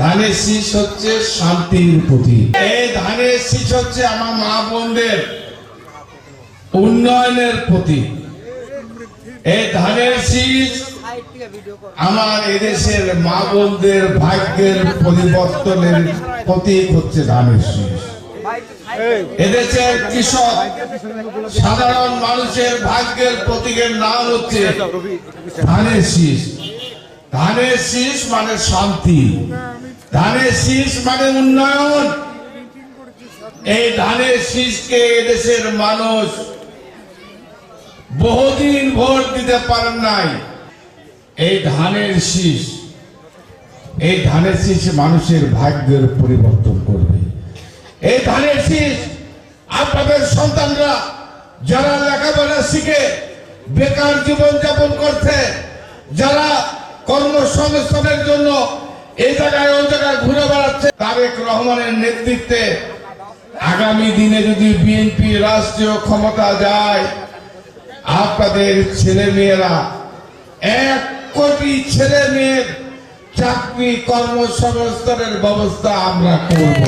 ধানের শীষ হচ্ছে শান্তির প্রতীক। এই ধানের শীষ হচ্ছে আমার মা বোনদের উন্নয়নের প্রতীক। এই ধানের শীষ আমার এদেশের মা বোনদের ভাগ্যের পরিবর্তনের প্রতীক হচ্ছে ধানের শীষ। এদেশের কৃষক, সাধারণ মানুষের ভাগ্যের প্রতীকের নাম হচ্ছে ধানের শীষ। ধানের শীষ মানে শান্তি। ধানের শীষ মানে উন্নয়ন। এই ধানের শীষকে দেশের মানুষ বহুদিন ভোট দিতে পারেন নাই। এই ধানের শীষ, এই ধানের শীষ মানুষের ভাগ্যের পরিবর্তন করবে। এই ধানের শীষ আপনাদের সন্তানরা যারা লেখাপড়া শিখে বেকার জীবন যাপন করছে, যারা কর্মসংস্থানের জন্য এই জায়গায় জায়গায় ঘুরে বেড়াচ্ছে। তারেক রহমানের নেতৃত্বে আগামী দিনে যদি বিএনপি রাষ্ট্রীয় ক্ষমতা যায়, আপনাদের ছেলে মেয়েরা এক কোটি ছেলে মেয়ের চাকরি কর্মসংস্থানের ব্যবস্থা আমরা করব।